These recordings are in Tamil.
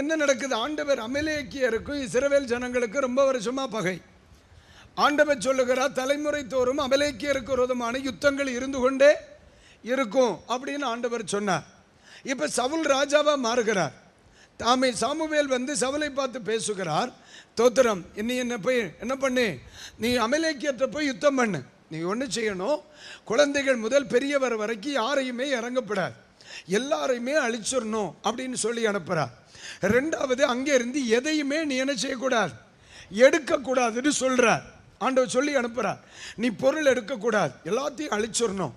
என்ன நடக்குது? ஆண்டவர் அமலேக்கியருக்கும் இஸ்ரவேல் ஜனங்களுக்கும் ரொம்ப வருஷமாக பகை. ஆண்டவர் சொல்லுகிறார் தலைமுறை தோறும் அமலேக்கியருக்கு விரோதமான யுத்தங்கள் இருந்து கொண்டே இருக்கும் அப்படின்னு ஆண்டவர் சொன்னார். இப்போ சவுல் ராஜாவாக மாறுகிறார். தாமே சாமுவேல் வந்து சவுலை பார்த்து பேசுகிறார். தோத்திரம் நீ என்ன போய் என்ன பண்ணு? நீ அமலேக்கியத்தை போய் யுத்தம் பண்ணு. நீ ஒன்று செய்யணும். குழந்தைகள் முதல் பெரியவர் வரைக்கும் யாரையுமே இறங்கப்படாது. எல்லாரையுமே அழிச்சிடணும் அப்படின்னு சொல்லி அனுப்புகிறார் ரெண்டாவது அங்கே இருந்து எதையுமே நீ என்ன செய்யக்கூடாது. எடுக்கக்கூடாதுன்னு சொல்கிறார் ஆண்டவர் சொல்லி அனுப்புகிறார் நீ பொருள் எடுக்கக்கூடாது. எல்லாத்தையும் அழிச்சிடணும்.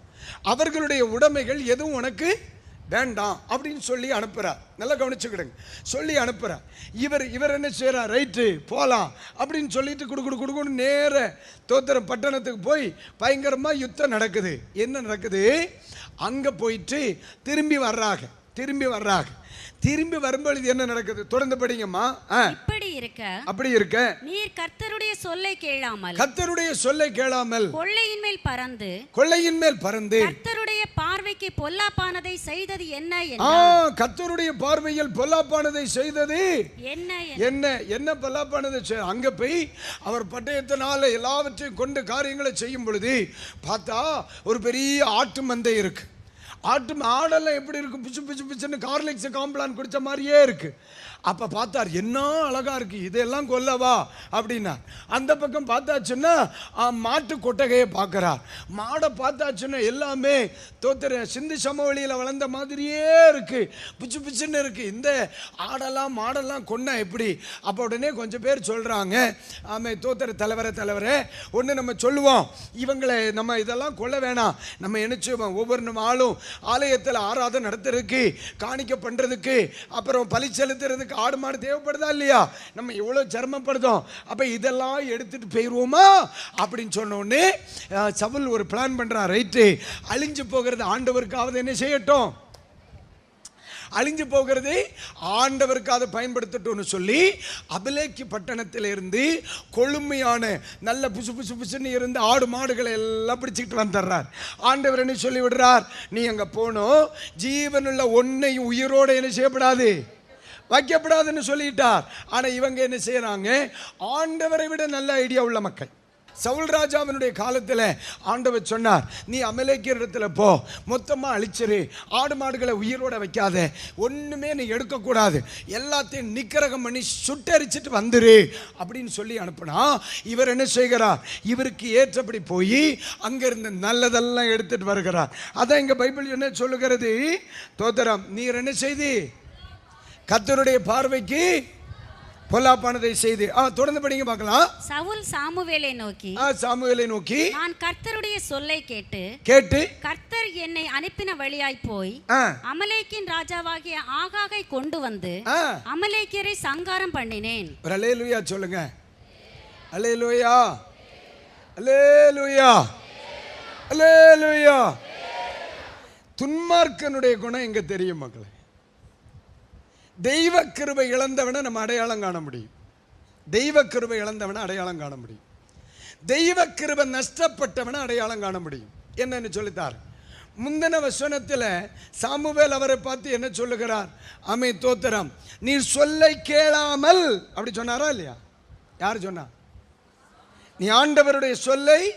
அவர்களுடைய உடைமைகள் எதுவும் உனக்கு வேண்டாம் அப்படின்னு சொல்லி அனுப்புகிறார் நல்லா கவனிச்சுக்கிடுங்க. சொல்லி அனுப்புகிறார் இவர் இவர் என்ன செய்கிறார் ரைட்டு போகலாம் அப்படின்னு சொல்லிட்டு குடு குடு குடுக்குன்னு நேர தோத்திரம் பட்டணத்துக்கு போய் பயங்கரமாக யுத்தம் நடக்குது. என்ன நடக்குது? அங்கே போயிட்டு திரும்பி வர்றாங்க. திரும்பி வர்றாங்க. திரும்பி வரும்பொழுது என்ன நடக்குது? தொடர்ந்து படிங்கம்மா. இப்படி இருக்க. அப்படி இருக்க. நீர் கர்த்தருடைய சொல்லை கேளாமல். கத்தருடைய சொல்லை கேளாமல். கொள்ளையின் மேல் பறந்து. கொள்ளையின் மேல் பறந்து. கர்த்தருடைய பார்வைக்கு பொல்லாப்பானதை செய்தது என்ன ஆ என்றார். கத்தருடைய பார்வையில் பொல்லாப்பானதை செய்தது. என்ன என்- என்ன என்ன பொல்லாப்பானதை செய்- அங்க போய் அவர் பட்டயத்தினால எல்லாவற்றையும் கொண்டு காரியங்களை செய்யும் பொழுது பார்த்தா ஒரு பெரிய ஆட்டு மந்தை இருக்கு. ஆட்டு ஆடெல்லாம் எப்படி இருக்கு பிச்சு பிச்சு பிச்சுன்னு கார்லிக்ஸ் காம்ப்ளான் குடிச்ச மாதிரியே இருக்கு. அப்போ பார்த்தார் என்ன அழகாக இருக்குது இதெல்லாம் கொல்லவா? அப்படின்னா அந்த பக்கம் பார்த்தாச்சுன்னா மாட்டு கொட்டகையை பார்க்குறார். மாடை பார்த்தாச்சுன்னா எல்லாமே தோத்திர சிந்து சமவெளியில் வளர்ந்த மாதிரியே இருக்குது பிச்சு பிச்சுன்னு இருக்குது இந்த ஆடெல்லாம் மாடெல்லாம் கொன்னா எப்படி? அப்போ உடனே கொஞ்சம் பேர் சொல்கிறாங்க ஆமே தோத்திர தலைவரை தலைவரே ஒன்று நம்ம சொல்லுவோம். இவங்களை நம்ம இதெல்லாம் கொல்ல வேணாம். நம்ம என்ன ஒவ்வொரு நாளும் ஆலயத்தில் ஆராதனை நடத்துறதுக்கு காணிக்க பண்ணுறதுக்கு அப்புறம் பலி செலுத்துறதுக்கு ஆடு மாடு தேவைப்படுதா இல்லையா? நம்ம எவ்வளோ சிரமப்படுதோம். அப்போ இதெல்லாம் எடுத்துட்டு போயிடுவோமா அப்படின்னு சொன்னோடனே சவுல் ஒரு பிளான் பண்ணுறான் ரைட்டு அழிஞ்சு போகிறது ஆண்டவருக்காவது என்ன செய்யட்டும்? அழிஞ்சு போகிறது ஆண்டவருக்கு அதை பயன்படுத்தட்டும்னு சொல்லி அபிலேக்கி பட்டணத்திலிருந்து கொழுமையான நல்ல புசு புசு புசுன்னு இருந்து ஆடு மாடுகளை எல்லாம் பிடிச்சிக்கிட்டு வந்துடுறார். ஆண்டவர் என்ன சொல்லி விடுறார் நீ அங்கே போனோம் ஜீவனுள்ள ஒன்னையும் உயிரோடு என்ன செய்யப்படாது? வைக்கப்படாதுன்னு சொல்லிட்டார். ஆனால் இவங்க என்ன செய்கிறாங்க ஆண்டவரை விட நல்ல ஐடியா உள்ள மக்கள். சவுல் ராஜாவினுடைய காலத்தில் ஆண்டவர் சொன்னார் நீ அமலேக்கிற இடத்துல போ மொத்தமாக அழிச்சிரு ஆடு மாடுகளை உயிரோட வைக்காத ஒன்றுமே நீ எடுக்கக்கூடாது எல்லாத்தையும் நிக்கரகம் பண்ணி சுட்டரிச்சிட்டு வந்துரு அப்படின்னு சொல்லி அனுப்புனா இவர் என்ன செய்கிறார்? இவருக்கு ஏற்றபடி போய் அங்கிருந்து நல்லதெல்லாம் எடுத்துட்டு வருகிறார். அதான் இங்கே பைபிள் என்ன சொல்லுகிறது? தோதரம் நீர் என்ன செய்தி? கத்தருடைய பார்வைக்கு பொல்லாப்பானதை செய்து. ஆ தொடர்ந்து படிங்க பார்க்கலாம். சவுல் சாமுவேலை நோக்கி ஆ சாமுவேலை நோக்கி நான் கர்த்தருடைய சொல்லை கேட்டு கேட்டு கர்த்தர் என்னை அனுப்பின வழியாய் போய் அமலேக்கின் ராஜாவாகிய ஆகாகை கொண்டு வந்து அமலேக்கியரை சங்காரம் பண்ணினேன். ஒரு அலேலுயா சொல்லுங்க. அலேலுயா அலேலுயா அலேலுயா துன்மார்க்கனுடைய குணம் எங்க தெரியும் மக்களே? தெய்வ கிருபை இழந்தவனை நம்ம அடையாளம் காண முடியும். தெய்வ கிருபை இழந்தவனை அடையாளம் காண முடியும். தெய்வ கிருபை நஷ்டப்பட்டவனை அடையாளம் காண முடியும். என்னன்னு சொல்லித்தார். முந்தின வசனத்தில் சாமுவேல் அவரை பார்த்து என்ன சொல்லுகிறார்? அமை தோத்திரம் நீ சொல்லை கேளாமல் அப்படி சொன்னாரா இல்லையா? யார் சொன்னா? நீ ஆண்டவருடைய சொல்லை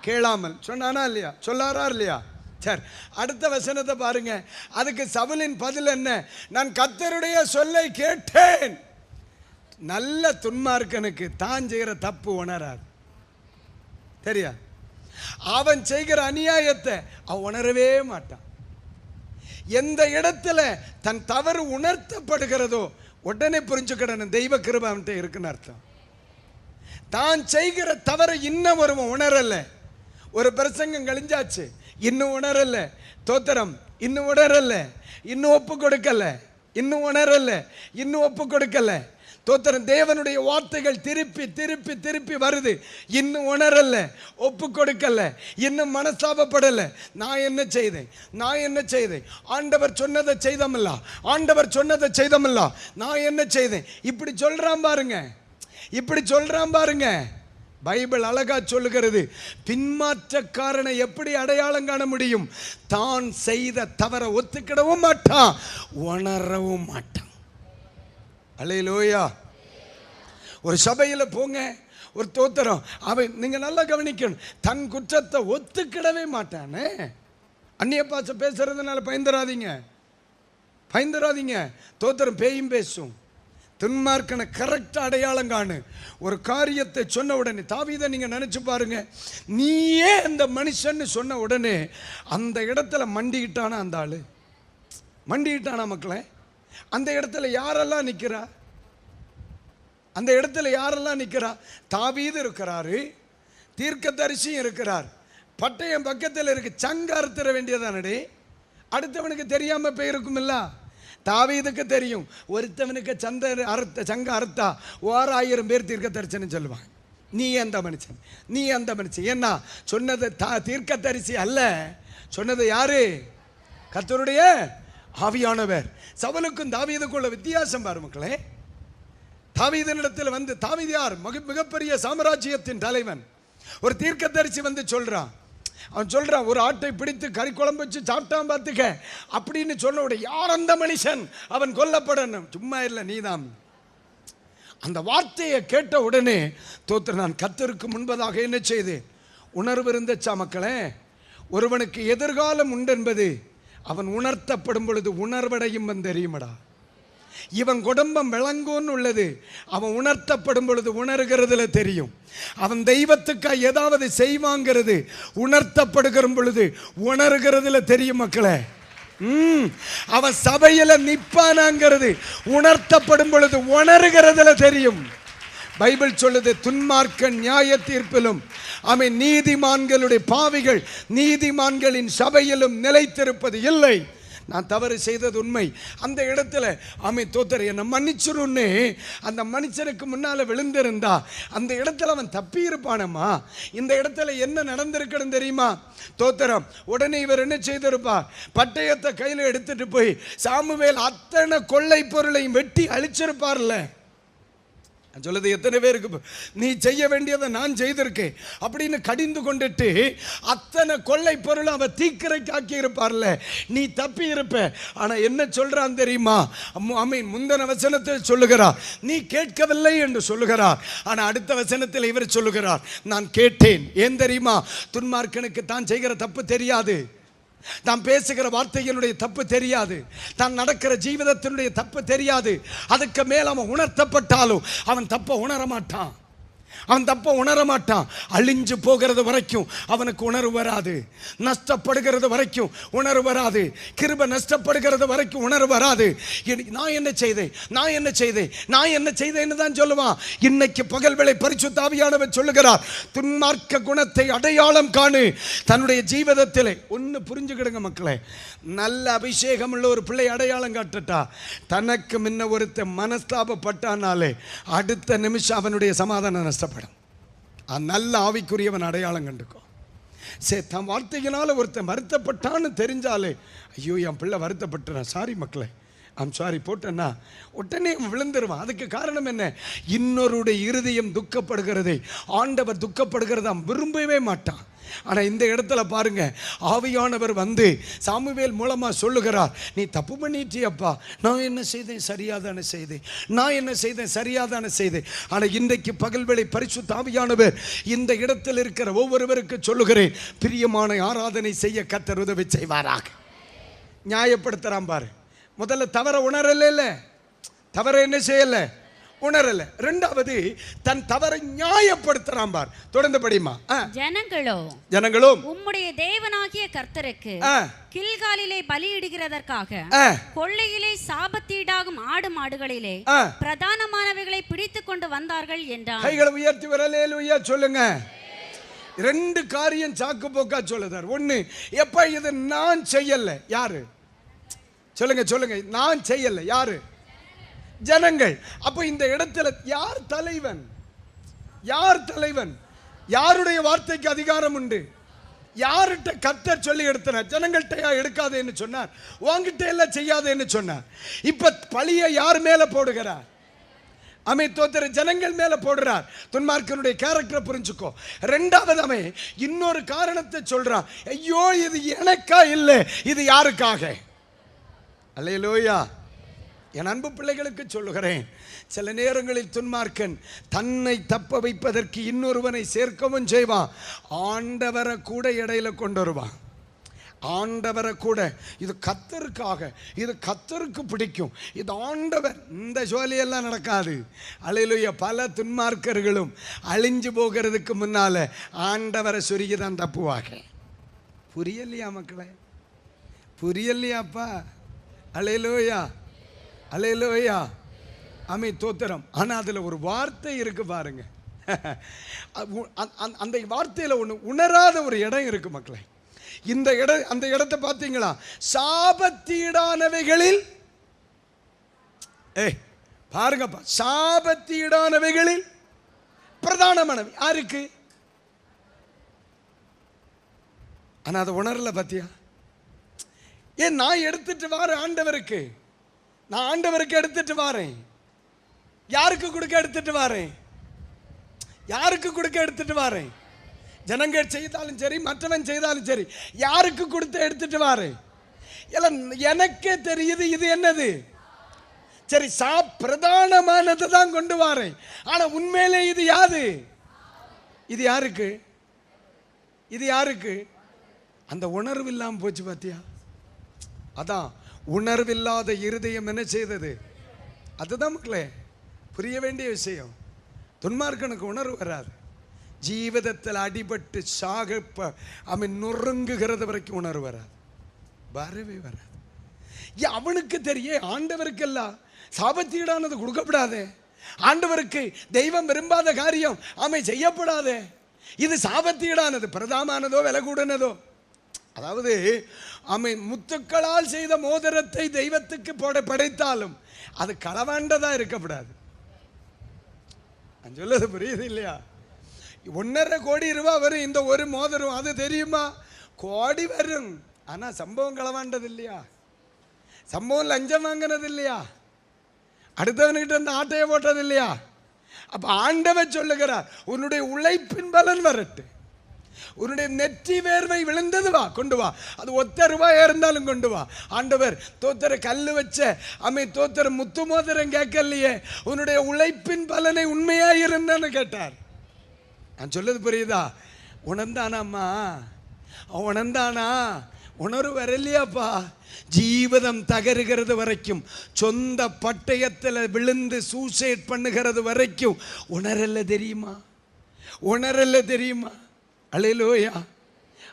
கேளாமல். சொன்னானா இல்லையா? சொல்லாரா இல்லையா? சரி அடுத்த வசனத்தை பாருங்க. அதுக்கு சவுலின் பதில் என்ன? நான் கத்தருடைய சொல்லை கேட்டேன். நல்ல துன்மார்க்கனுக்கு தான் செய்கிற தப்பு உணராது. தெரியா அவன் செய்கிற அநியாயத்தை அவன் உணரவே மாட்டான். எந்த இடத்துல தன் தவறு உணர்த்தப்படுகிறதோ உடனே புரிஞ்சுக்கிடணும் தெய்வ கிருபை அவன்கிட்ட இருக்குன்னு அர்த்தம். தான் செய்கிற தவறை இன்னும் ஒருவன் உணரல. ஒரு பிரசங்கம் கழிஞ்சாச்சு. இன்னும் உணரல. தோத்திரம் இன்னும் உணரல. இன்னும் ஒப்பு கொடுக்கல. இன்னும் உணரல. இன்னும் ஒப்பு கொடுக்கல. தோத்திரம் தேவனுடைய வார்த்தைகள் திருப்பி திருப்பி திருப்பி வருது. இன்னும் உணரல. ஒப்பு கொடுக்கல. இன்னும் மனஸ்தாபப்படல. நான் என்ன செய்தேன்? நான் என்ன செய்தேன்? ஆண்டவர் சொன்னதை செய்தமில்ல. ஆண்டவர் சொன்னதை செய்தமில்ல. நான் என்ன செய்தேன்? இப்படி சொல்றான் பாருங்க. இப்படி சொல்றான் பாருங்க. பைபிள் அழகா சொல்லுகிறது. பின்மாற்றக்காரனை எப்படி அடையாளம் காண முடியும்? தான் செய்த தவற ஒத்துக்கிடவும் மாட்டான் உணரவும் மாட்டான். அலையிலோயா ஒரு சபையில் போங்க ஒரு தோத்திரம். அவன் நீங்கள் நல்லா கவனிக்கணும் தன் குற்றத்தை ஒத்துக்கிடவே மாட்டானே. அந்நிய பாச பேசுறதுனால பயந்துராதீங்க. பயந்துராதீங்க. தோத்திரம் பேயும் பேசும். துன்மார்க்கனை கரெக்டாக அடையாளம் காணு ஒரு காரியத்தை சொன்ன உடனே தாவீதை நீங்கள் நினச்சி பாருங்க. நீயே அந்த மனுஷன்னு சொன்ன உடனே அந்த இடத்துல மண்டிக்கிட்டானா அந்த ஆள்? மண்டிக்கிட்டானா மக்களே? அந்த இடத்துல யாரெல்லாம் நிற்கிறா அந்த இடத்துல யாரெல்லாம் நிற்கிறா தாவீது இருக்கிறாரு தீர்க்கதரிசியும் இருக்கிறார். பட்டயம் பக்கத்தில் இருக்கு சங்க தர வேண்டியதானடே? அடுத்தவனுக்கு தெரியாம போயிருக்குமில்ல? தாவீதுக்கு தெரியும். ஒருத்தவனுக்கு சந்த அறுத்த சங்க அறுத்தா ஓராயிரம் பேர் தீர்க்க தரிசனம் சொல்லுவாங்க. நீ அந்த மனுஷன்? நீ அந்த மனுஷன்? ஏன்னா சொன்னது தா தீர்க்க தரிசி அல்ல. சொன்னது யாரு? கர்த்தருடைய ஆவியானவர். சவலுக்கும் தாவீதுக்குள்ள வித்தியாசம் பாரு மக்களே. தாவீதனிடத்தில் வந்து தாவீது யார்? மிக மிகப்பெரிய சாம்ராஜ்யத்தின் தலைவன். ஒரு தீர்க்கதரிசி வந்து சொல்றான். அவன் சொல்றான் ஒரு ஆட்டை பிடித்து கறி குழம்பு வச்சு சாப்பிட்டான் பார்த்துக்க. அப்படின்னு சொன்ன உடைய யார் அந்த மனுஷன்? அவன் கொல்லப்படணும். சும்மா இல்லை நீதான் அந்த வார்த்தையை கேட்ட உடனே தோற்று நான் கத்தருக்கு முன்பதாக என்ன செய்து உணர்வு இருந்துச்சா மக்களே? ஒருவனுக்கு எதிர்காலம் உண்டென்பது அவன் உணர்த்தப்படும் பொழுது உணர்வடையும் வந்து தெரியுமடா இவன் குடும்பம் விளங்கும்னு உள்ளது. அவன் உணர்த்தப்படும் பொழுது உணர்கிறதுல தெரியும். அவன் தெய்வத்துக்கா ஏதாவது செய்வாங்கிறது உணர்த்தப்படுகிற பொழுது உணர்கிறதுல தெரியும் மக்களை. அவன் சபையில நிப்பானாங்கிறது உணர்த்தப்படும் பொழுது உணர்கிறதுல தெரியும். பைபிள் சொல்லுது துன்மார்க்க நியாய தீர்ப்பிலும் அவை நீதிமான்களுடைய பாவிகள் நீதிமான்களின் சபையிலும் நிலைத்திருப்பது இல்லை. நான் தவறு செய்தது உண்மை. அந்த இடத்துல ஆமை தோத்தர் என்னை மன்னிச்சிருன்னு அந்த மனுஷனுக்கு முன்னால் விழுந்திருந்தா அந்த இடத்துல அவன் தப்பி இருப்பானம்மா இந்த இடத்துல என்ன நடந்திருக்குன்னு தெரியுமா? தோத்திரம் உடனே இவர் என்ன செய்திருப்பா? பட்டயத்தை கையில் எடுத்துட்டு போய் சாமுவேல் அத்தனை கொள்ளை பொருளையும் வெட்டி அழிச்சிருப்பார்ல. சொல்லுது எத்தனை பேருக்கு நீ செய்ய வேண்டியதை நான் செய்திருக்கேன். அப்படின்னு கடிந்து கொண்டுட்டு அத்தனை கொள்ளை பொருள் அவ தீக்கிரைக்காக்கி இருப்பார்ல. நீ தப்பி இருப்ப. ஆனா என்ன சொல்றான் தெரியுமா? அம்மீன் முந்தன வசனத்தில் சொல்லுகிறார். நீ கேட்கவில்லை என்று சொல்லுகிறார். ஆனா அடுத்த வசனத்தில் இவர் சொல்லுகிறார். நான் கேட்டேன். ஏன் தெரியுமா? துன்மார்க்கனுக்கு தான் செய்கிற தப்பு தெரியாது. தான் பேசுகிற வார்த்தைகளுடைய தப்பு தெரியாது. தான் நடக்கிற ஜீவிதத்தினுடைய தப்பு தெரியாது. அதுக்கு மேல் அவன் உணர்த்தப்பட்டாலும் அவன் தப்பை உணர மாட்டான் அவன் தப்ப உணர மாட்டான் அழிஞ்சு போகிறது வரைக்கும் அவனுக்கு உணர்வு வராது. நஷ்டப்படுகிறது வரைக்கும் உணர்வு வராது. கிருப நஷ்டப்படுகிறது வரைக்கும் உணர்வு வராது. நான் என்ன செய்தேன்? நான் என்ன செய்தேன்? நான் என்ன செய்தேன்னு தான் சொல்லுவான். இன்னைக்கு பகல் வேளை பரிசுத்தாவியானவர் சொல்லுகிறார். துன்மார்க்க குணத்தை அடையாளம் காணு. தன்னுடைய ஜீவிதத்தில் ஒன்று புரிஞ்சுக்கிடுங்க மக்களே. நல்ல அபிஷேகம் உள்ள ஒரு பிள்ளை அடையாளம் காட்டுட்டா. தனக்கு முன்ன ஒருத்தன் மனஸ்தாபப்பட்டானாலே அடுத்த நிமிஷம் அவனுடைய சமாதானம் நஷ்டப்படும். ஆசைப்படும் நல்ல ஆவிக்குரியவன் அடையாளம் கண்டுக்கோ. சரி தன் வார்த்தைகளால் ஒருத்தன் வருத்தப்பட்டான்னு தெரிஞ்சாலே ஐயோ என் பிள்ளை வருத்தப்பட்டுறான். சாரி மக்களை. ஐம் சாரி போட்டேன்னா உடனே விழுந்துருவான். அதுக்கு காரணம் என்ன? இன்னொருடைய இருதயம் துக்கப்படுகிறதை ஆண்டவர் துக்கப்படுகிறத விரும்பவே மாட்டான். ஆனால் இந்த இடத்துல பாருங்க ஆவியானவர் வந்து சாமுவேல் மூலமாக சொல்லுகிறார் நீ தப்பு பண்ணிட்டியப்பா. நான் என்ன செய்தேன்? சரியாதான செய்தேன். நான் என்ன செய்தேன்? சரியாதான செய்தேன். ஆனால் இன்றைக்கு பகல் வேளை பரிசு தாவியானவர் இந்த இடத்தில் இருக்கிற ஒவ்வொருவருக்கு சொல்லுகிறேன் பிரியமான ஆராதனை செய்ய கத்தர் உதவி செய்வாராக. நியாயப்படுத்துகிறான் பாரு. முதல்ல தவற உணரல தவற என்ன செய்யல? உணரல. ரெண்டாவது தன் தவறை நியாயப்படுத்துறான் பார். தொடர்ந்து படிமா. ஜனங்களோ ஜனங்களும் உம்முடைய தேவனாகிய கர்த்தருக்கு. கில்காலிலே பலியிடுகிறதற்காக. கொள்ளையிலே சாபத்தீடாகும் ஆடு மாடுகளிலே. பிரதானமானவைகளை பிடித்து கொண்டு வந்தார்கள் என்றான். கைகளை உயர்த்தி வரலேல் உய்யா சொல்லுங்க. ரெண்டு காரியம் சாக்கு போக்கா சொல்லுதார். ஒண்ணு எப்ப இது நான் செய்யல? யாரு? சொல்லுங்க சொல்லுங்க. நான் செய்யல. யாரு? ஜனங்கள். அப்போ இந்த இடத்துல யார் தலைவன்? யார் தலைவன்? யாருடைய வார்த்தைக்கு அதிகாரம் உண்டு? யார்கிட்ட கத்தர் சொல்லி எடுத்தனர்? ஜனங்கள்கிட்டயா எடுக்காதேன்னு சொன்னார். உங்ககிட்ட எல்லாம் செய்யாதேன்னு சொன்னார். இப்போ பழியை யார் மேலே போடுகிறார்? அமை தோத்திர ஜனங்கள் மேலே போடுறார். துன்மார்க்கனுடைய கேரக்டரை புரிஞ்சுக்கோ. ரெண்டாவது அமை இன்னொரு காரணத்தை சொல்றான். ஐயோ இது எனக்கா இல்லை? இது யாருக்காக? அல்லையிலோயா என் அன்பு பிள்ளைகளுக்கு சொல்லுகிறேன். சில நேரங்களில் துன்மார்க்கன் தன்னை தப்ப வைப்பதற்கு இன்னொருவனை சேர்க்கவும் செய்வான் ஆண்டவரை கூட இடையில கொண்டு வருவான் ஆண்டவரை கூட. இது கத்தருக்காக. இது கத்தருக்கு பிடிக்கும். இது ஆண்டவர். இந்த ஜோலியெல்லாம் நடக்காது. அலையிலுய. பல துன்மார்க்கர்களும் அழிஞ்சு போகிறதுக்கு முன்னால் ஆண்டவரை சொருகி தான் தப்புவாங்க புரியலையா மக்களே? புரியலையாப்பா? அலையிலோயா. அலையிலவையா அமை தோத்திரம். ஆனால் அதில் ஒரு வார்த்தை இருக்கு பாருங்க. அந்த வார்த்தையில் ஒன்று உணராத ஒரு இடம் இருக்கு மக்களை. இந்த இடம் அந்த இடத்தை பார்த்தீங்களா? சாபத்தீடானவைகளில் ஏய் பாருங்கப்பா. சாபத்தீடானவைகளில் பிரதானமானவை. யாருக்கு? ஆனால் அதை உணரல பார்த்தியா ஏன் நான் எடுத்துட்டு வரேன் ஆண்டவருக்கு. நான் ஆண்டவருக்கு எடுத்துட்டு வரேன். யாருக்கு கொடுக்க எடுத்துட்டு வரேன்? யாருக்கு கொடுக்க எடுத்துட்டு வரேன்? ஜனங்கள் செய்தாலும் சரி மற்றவன் செய்தாலும் சரி யாருக்கு கொடுத்து எடுத்துட்டு வரேன்? எல்லாம் எனக்கே தெரியுது இது என்னது? சரி சா பிரதானமானதை தான் கொண்டு வரேன். ஆனால் உண்மையிலே இது யாது இது யாருக்கு? இது யாருக்கு? அந்த உணர்வு இல்லாமல் போச்சு பார்த்தியா அதான் உணர்வில்லாத இருதயம் என்ன செய்தது? அதுதான் மக்களே புரிய வேண்டிய விஷயம். துன்மார்க்கனுக்கு உணர்வு வராது. ஜீவிதத்தில் அடிபட்டு சாக அவன் நொறுங்குகிறது வரைக்கும் உணர்வு வராது. வரவே வராது. அவனுக்கு தெரிய ஆண்டவருக்கெல்லாம் சாபத்தீடானது கொடுக்கப்படாதே. ஆண்டவருக்கு தெய்வம் விரும்பாத காரியம் அவன் செய்யப்படாதே. இது சாபத்தீடானது பிரதாமானதோ விலை கூடனதோ அதாவது அவன் முத்துக்களால் செய்த மோதிரத்தை தெய்வத்துக்கு போட படைத்தாலும் அது களவாண்டதா இருக்கக்கூடாது. நான் சொல்லுது புரியுது இல்லையா? ஒன்றரை கோடி ரூபா வரும் இந்த ஒரு மோதிரம் அது தெரியுமா? கோடி வரும். ஆனால் சம்பவம் களவாண்டது இல்லையா? சம்பவம் லஞ்சம் வாங்கினது இல்லையா? அடுத்தவனுக்கிட்ட இந்த ஆட்டையை போட்டது இல்லையா? அப்போ ஆண்டவன் சொல்லுகிறார் உன்னுடைய உழைப்பின் பலன் வரட்டு உன்னுடைய நெற்றி வேர்வை விழுந்தது வா கொண்டு வா. அது ஒத்த ரூபாயா இருந்தாலும் கொண்டு வா. ஆண்டவர் தோத்தர கல் வச்ச அம்மை தோத்தர முத்து மோதிரம் கேட்கலையே. உன்னுடைய உழைப்பின் பலனை உண்மையாக இருந்தான்னு கேட்டார். நான் சொல்லது புரியுதா? உணர்ந்தானாம்மா? அவன் உணர்ந்தானா? உணர்வு வரலையாப்பா? ஜீவிதம் தகருகிறது வரைக்கும் சொந்த பட்டயத்தில் விழுந்து சூசைட் பண்ணுகிறது வரைக்கும் உணரல தெரியுமா? உணரல தெரியுமா? அலையிலோயா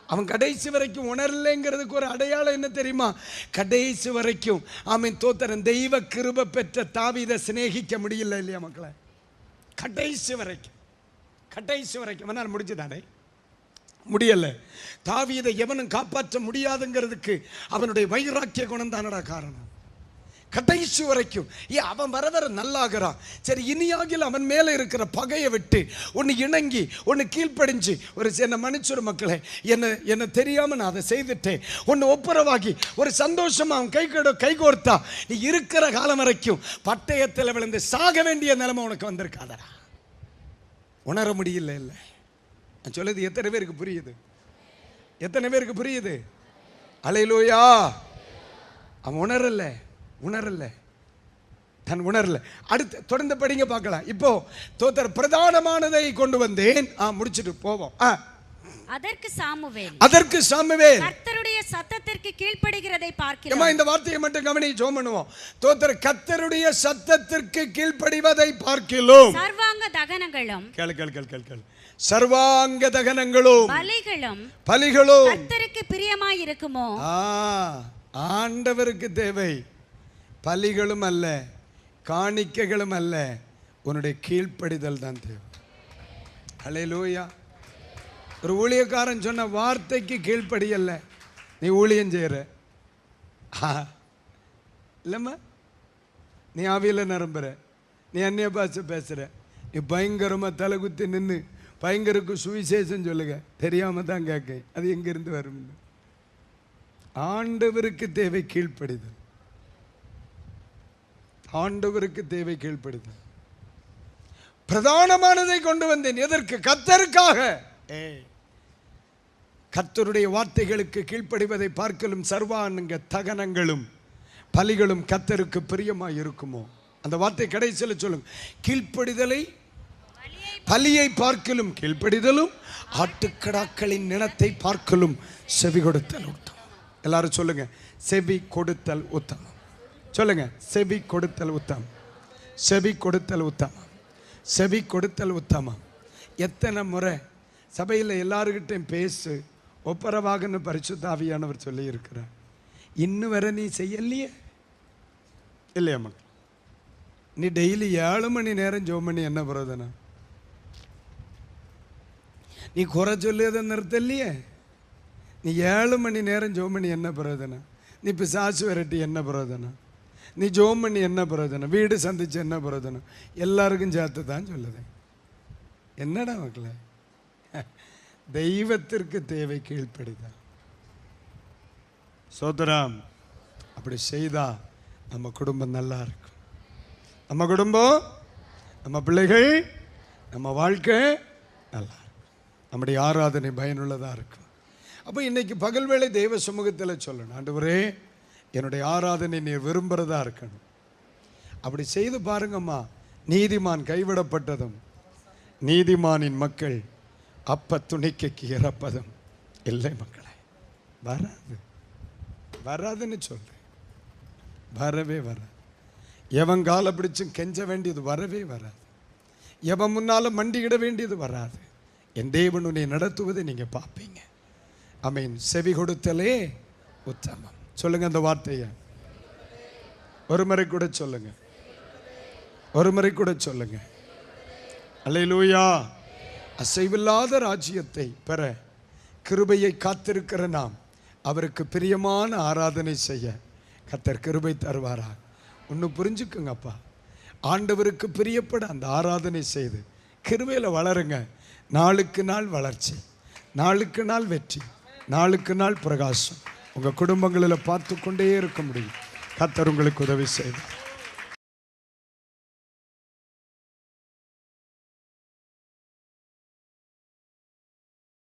அவன் கடைசி வரைக்கும் உணரலைங்கிறதுக்கு ஒரு அடையாளம் என்ன தெரியுமா? கடைசி வரைக்கும் அவன் தோத்தரன் தெய்வ கிருப பெற்ற தாவீதை சிநேகிக்க முடியல இல்லையா மக்களை? கடைசி வரைக்கும் கடைசி வரைக்கும். அவனால் முடிஞ்சுதானே? முடியலை. தாவீதை எவனும் காப்பாற்ற முடியாதுங்கிறதுக்கு அவனுடைய வைராக்கிய குணம் தானடா காரணம்? கடைசி வரைக்கும். ஏ அவன் வர வர நல்லாகிறான். சரி இனியாகில் அவன் மேலே இருக்கிற பகையை விட்டு ஒன்று இணங்கி ஒன்று கீழ்ப்படிஞ்சு ஒரு என்னை மன்னிச்சுரு மக்களை. என்ன என்ன தெரியாமல் நான் அதை செய்துட்டேன். ஒன்று ஒப்புரவாகி ஒரு சந்தோஷமாக அவன் கை கொடு கை கோர்த்தா நீ இருக்கிற காலம் வரைக்கும் பட்டயத்தில் விழுந்து சாக வேண்டிய நிலைமை உனக்கு வந்திருக்காதடா. உணர முடியல இல்லை. நான் சொல்லுது எத்தனை பேருக்கு புரியுது? எத்தனை பேருக்கு புரியுது? அலையிலோயா. அவன் உணரல. உணரல. தன் உணரல. அடுத்து தொடர்ந்து படிங்க பார்க்கலாம். இப்போ தோத்தர் பிரதானமானதை கொண்டு வந்தேன். ஆ முடிச்சிட்டு போவோம். ஆ. அதற்கு சாமுவேல். அதற்கு சாமுவே கர்த்தருடைய சத்தத்திற்கு கீழ்ப்படுகிறதை பார்க்கிறோம். இந்த வார்த்தையை மட்டும் கவனி ஜோம் பண்ணுவோம். தோத்தர் கத்தருடைய சத்தத்திற்கு கீழ்ப்படிவதை பார்க்கிலும் சர்வாங்க தகனங்களும் கேளு கேளு கேளு கேளு கேளு. சர்வாங்க தகனங்களும் பலிகளும் பலிகளும். கர்த்தருக்கு பிரியமாய் இருக்குமோ? ஆ ஆண்டவருக்கு தேவை. பலிகளும் அல்ல காணிக்கைகளும் அல்ல. உன்னுடைய கீழ்ப்படிதல் தான் தேவை ஹalleluya ஒரு ஊழியக்காரன் சொன்ன வார்த்தைக்கு கீழ்ப்படியல்ல நீ ஊழியம் செய்கிற இல்லைம்மா. நீ ஆவியில் நிரம்புற. நீ அந்நிய பாஷை பேசுகிற நீ பயங்கரமாக தலை குத்தி நின்று பயங்கருக்கு சுவிசேஷம் சொல்லுங்க தெரியாமல் தான் கேட்க. அது எங்கேருந்து வரும்? ஆண்டவருக்கு தேவை கீழ்ப்படிதல். ஆண்டவருக்கு தேவை கீழ்ப்படிதல் பிரதானமானதை கொண்டு வந்தேன். எதற்கு? கத்தருக்காக. கத்தருடைய வார்த்தைகளுக்கு கீழ்ப்படிவதை பார்க்கலும் சர்வானுங்க தகனங்களும் பலிகளும் கத்தருக்கு பிரியமாய் இருக்குமோ? அந்த வார்த்தை கடைசியில் சொல்லுங்க. கீழ்ப்படிதலை பலியை பார்க்கலும் கீழ்ப்படிதலும் ஆட்டுக்கடாக்களின் நிலத்தை பார்க்கலும் செவி கொடுத்தல் உத்தமம். எல்லாரும் சொல்லுங்க செவி கொடுத்தல் உத்தமம். சொல்லுங்க. செவி கொடுத்தல் உத்தம். செவி கொடுத்தல் உத்தமம் செவி கொடுத்தல் உத்தமம் எத்தனை முறை சபையில் எல்லாருக்கிட்டையும் பேசு ஒப்பரவாகன்னு பரிசுத்தாவியானவர் சொல்லி இருக்கிறார் இன்னும் வரை நீ செய்யலையே? இல்லையா மக்கள்? நீ டெய்லி ஏழு மணி நேரம் ஜோ மணி என்ன பிரயோஜனம்? நீ குறை சொல்லியதை நிறுத்தலையே? நீ ஏழு மணி நேரம் ஜோ பண்ணி என்ன பிரயோஜனம்? நீ பிசாசு விரட்டி என்ன பிரயோஜனம்? நீ ஜோம் பண்ணி என்ன பிரயோஜனம்? வீடு சந்திச்சு என்ன பிரயோஜனம்? எல்லாருக்கும் சேர்த்து தான் சொல்லுது என்னடா மக்களே தெய்வத்திற்கு தேவை கீழ்ப்படிதான் சோதராம். அப்படி செய்தா நம்ம குடும்பம் நல்லா இருக்கும். நம்ம குடும்பம் நம்ம பிள்ளைகள் நம்ம வாழ்க்கை நல்லா இருக்கும். நம்முடைய ஆராதனை பயனுள்ளதாக இருக்கும். அப்போ இன்னைக்கு பகல் வேளை தெய்வ சமூகத்தில் சொல்லணும். ஆண்டவரே என்னுடைய ஆராதனை நீ விரும்புகிறதா இருக்கணும். அப்படி செய்து பாருங்கம்மா. நீதிமான் கைவிடப்பட்டதும் நீதிமானின் மக்கள் அப்ப துணிக்கைக்கு இறப்பதும். இல்லை மக்களே வராது. வராதுன்னு சொல்கிறேன் வரவே வராது. எவன் காலை பிடிச்சும் கெஞ்ச வேண்டியது வரவே வராது. எவன் முன்னாலும் மண்டியிட வேண்டியது வராது. என் தேவன் உன்னை நடத்துவதை நீங்கள் பார்ப்பீங்க. அமீன். செவி கொடுத்தலே உத்தமம். சொல்லுங்க அந்த வார்த்தையை. ஒரு முறை கூட சொல்லுங்க. ஒரு முறை கூட சொல்லுங்க. அலையிலூயா அசைவில்லாத ராஜ்யத்தை பெற கிருபையை காத்திருக்கிற நாம் அவருக்கு பிரியமான ஆராதனை செய்ய கத்தர் கிருபை தருவாரா? ஒன்று புரிஞ்சுக்குங்கப்பா. ஆண்டவருக்கு பிரியப்பட அந்த ஆராதனை செய்து கிருபையில் வளருங்க. நாளுக்கு நாள் வளர்ச்சி நாளுக்கு நாள் வெற்றி நாளுக்கு நாள் பிரகாசம். உங்கள் குடும்பங்களில் பார்த்து கொண்டே இருக்க முடியும். கத்தர் உங்களுக்கு உதவி செய்வார்.